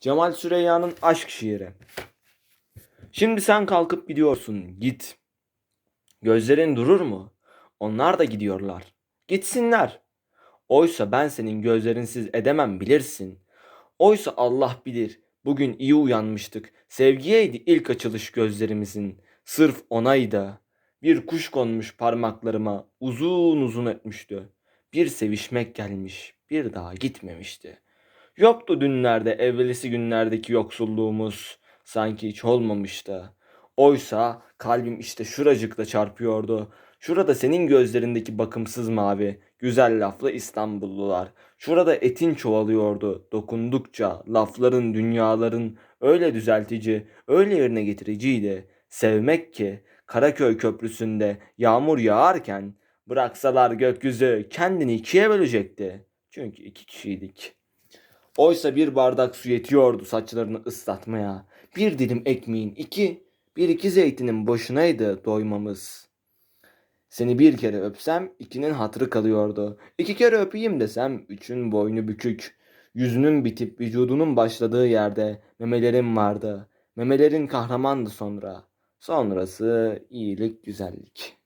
Cemal Süreyya'nın aşk şiiri. Şimdi sen kalkıp gidiyorsun. Git. Gözlerin durur mu? Onlar da gidiyorlar. Gitsinler. Oysa ben senin gözlerinsiz edemem bilirsin. Oysa Allah bilir. Bugün iyi uyanmıştık. Sevgiyeydi ilk açılış gözlerimizin. Sırf onaydı. Bir kuş konmuş parmaklarıma uzun uzun ötmüştü. Bir sevişmek gelmiş, bir daha gitmemişti. Yoktu dünlerde evvelisi günlerdeki yoksulluğumuz. Sanki hiç olmamıştı. Oysa kalbim işte şuracıkta çarpıyordu. Şurada senin gözlerindeki bakımsız mavi, güzel laflı İstanbullular. Şurada etin çoğalıyordu dokundukça lafların, dünyaların öyle düzeltici, öyle yerine getiriciydi. Sevmek ki Karaköy Köprüsü'nde yağmur yağarken bıraksalar gökyüzü kendini ikiye bölecekti. Çünkü iki kişiydik. Oysa bir bardak su yetiyordu saçlarını ıslatmaya. Bir dilim ekmeğin iki, bir iki zeytinin boşunaydı doymamız. Seni bir kere öpsem ikinin hatırı kalıyordu. İki kere öpeyim desem üçün boynu bükük. Yüzünün bitip vücudunun başladığı yerde memelerim vardı. Memelerin kahramandı sonra. Sonrası iyilik güzellik.